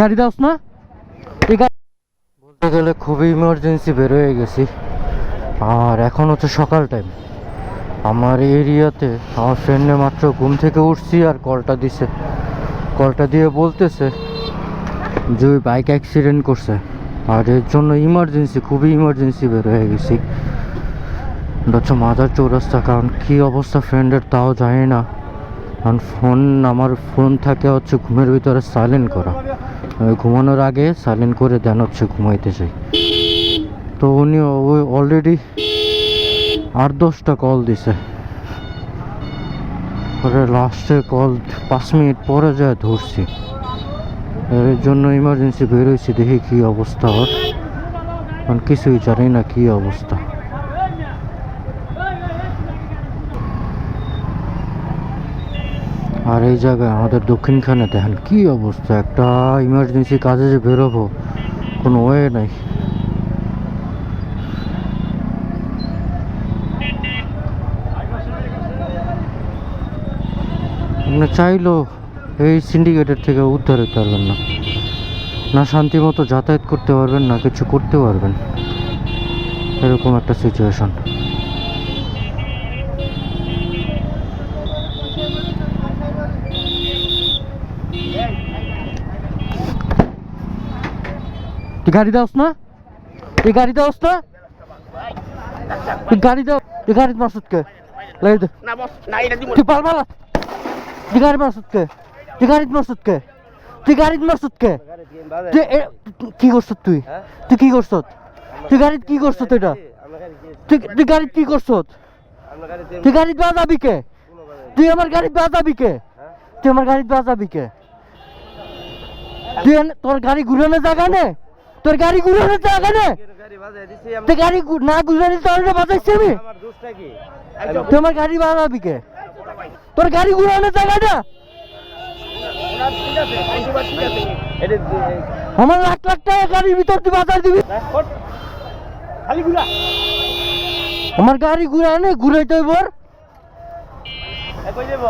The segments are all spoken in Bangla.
গাড়ি দাওস না। বলতে গেলে খুবই ইমার্জেন্সি বের হয়ে গেছি। আর এখন হচ্ছে সকাল টাইম আমার এরিয়াতে আমার ফ্রেন্ডে মাত্র ঘুম থেকে উঠছি আর কলটা দিছে। কলটা দিয়ে বলতেছে যে ওই বাইক অ্যাক্সিডেন্ট করছে। আর এর জন্য ইমার্জেন্সি খুবই ইমার্জেন্সি বের হয়ে গেছি। হচ্ছে মাদার চৌরাস্তা, কারণ কী অবস্থা ফ্রেন্ডের তাও জানি না। কারণ ফোন আমার ফোন থাকে হচ্ছে ঘুমের ভিতরে সাইলেন্ট করা। ঘুমানোর আগে সাইলেন্ট করে দেন হচ্ছে, ঘুমাইতে চাই। তো উনি ওই অলরেডি আট দশটা কল দিছে। পরে লাস্টে কল পাঁচ মিনিট পরে যায় ধরছি। এর জন্য ইমার্জেন্সি বেরোইছি দেখি কি অবস্থা ওর। কিছুই জানি না কি অবস্থা। আর এই জায়গায় আমাদের দক্ষিণখানে দেখেন কি অবস্থা? একটা ইমার্জেন্সি কাজে যে বেরোবো, কোনো ওয়ে নাই। আপনি চাইলেও এই সিন্ডিকেটের থেকে উদ্ধার হতে পারবেন না। না শান্তি মতো যাতায়াত করতে পারবেন, না কিছু করতে পারবেন। এরকম একটা সিচুয়েশন তুই গাড়ি দাওস না তুই গাড়ি দাওস না তুই গাড়ি দাও তুই গাড়ি মাসুদকে লাগে দে। তুই পারবা না? তুই গাড়ি মাসুদকে তুই গাড়ি মাসুদকে তুই গাড়ি মাসুদকে কি করছ তুই? তুই কি করছ? তুই গাড়ি কি করছ এটা? তুই তুই গাড়ি কি করছ? তুই গাড়ি বাজাবি কে? তুই আমার গাড়ি বাজাবি কে? তুই আমার গাড়ি বাজাবি কে? তুই তোর গাড়ি ঘুরানোর জায়গা নে? তোর গাড়ি ঘুরানোর জায়গা নে তুই গাড়ি না ঘুরানি তোর বাজাইছি আমি। তুই আমার গাড়ি বাজাবি কে? তোর গাড়ি ঘুরানোর জায়গা না আমার লাখ লাখ টাকা গাড়ির ভিতর তুই বাজার দিবি। খালি আমার গাড়ি ঘুরায় ঘুরাইতে হইব ওর। কই দেব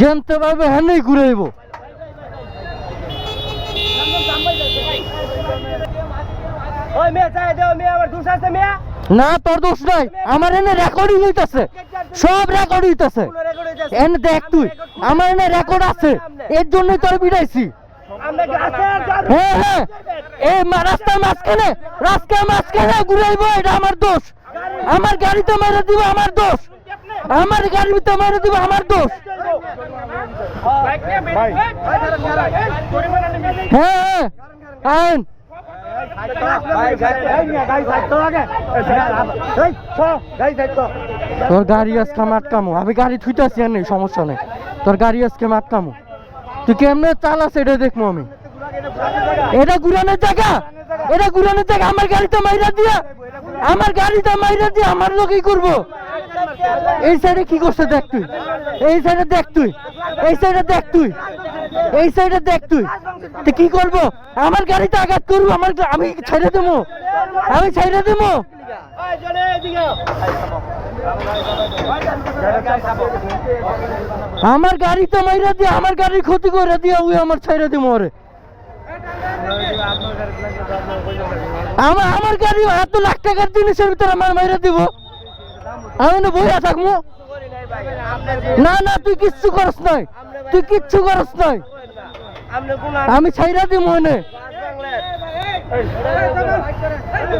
জানতে পারবে হ্যাঁ ঘুরাইব না তোর দোষ নাই। আমার এনে রেকর্ডিং হইতাছে। সব রেকর্ড হইতাছে। এনে দেখ তুই আমার এনে রেকর্ড আছে। এর জন্যই তোর বিড়াইছি হ্যাঁ হ্যাঁ। এই রাস্তার মাঝখানে রাস্তার মাঝখানে ঘুরাইব এটা আমার দোষ। আমার গাড়িতে মেরে দিব আমার দোষ। আমার গাড়িতে মেরে দিব আমার দোষ। হ্যাঁ গাড়ি গাড়ি তোর গাড়ি আজকে আটকামো। আমি গাড়ি থুইতাছি আর নেই, সমস্যা নেই। তোর গাড়ি আজকে আটকামো। তুই কেমনে চালাস এটা দেখব আমি। এটা ঘুরানোর জায়গা? এটা ঘুরানোর জায়গা? আমার গাড়িতে মাইরা দিয়া। আমার গাড়িতে মাইরা দিয়া আমার লোক করব। এই সাইডে কি করছে দেখ তুই? এই সাইডে দেখ তুই। এই সাইডে দেখ তুই। এই সাইডে দেখ তুই। তুই কি করব? আমার গাড়িতে আঘাত করব, আমার আমি ছেড়ে দেবো। আমি ছেড়ে দেবো। আমার গাড়ি তো মাইরা দিয়ে, আমার গাড়ির ক্ষতি করে দিয়ে ওই আমার ছেড়ে দিব ওরে। আমার আমার গাড়ি এত লাখ টাকার জিনিসের ভিতরে আমার মাইরা দিব। আমি বইয়া থাকব না না, তুই কিচ্ছু করস নাই। তুই কিচ্ছু করস নাই। আমি ছাইরা দিব মনে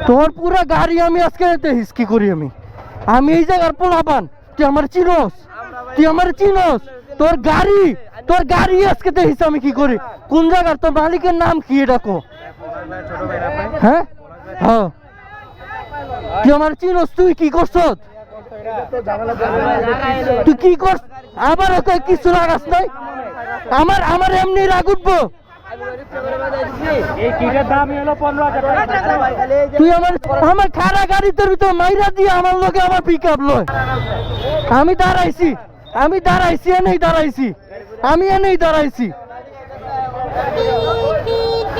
তোর পুরো গাড়ি আমি আজকে হিসকি করি আমি। আমি এই জায়গার পোলাপান, তুই আমার চিনস। তুই আমার চিনস। তোর গাড়ি তোর গাড়ি আজকে দেখিস আমি কি করি? কোন জায়গার তোর মালিকের নাম কি এটা কো? হ্যাঁ? হ্যাঁ তুই আমার চিনস, তুই কি করছ তুই কি কর আবার ওকে কিছু লাগাস নাই? আমার আমার এমনি রাগ উঠবো। তুই আমার আমার খারা ভিতর মাইরা দিয়ে আমার লোকে আমার পিক আপ লয়। আমি দাঁড়াইছি আমি দাঁড়াইছি এনেই দাঁড়াইছি। আমি এনেই দাঁড়াইছি।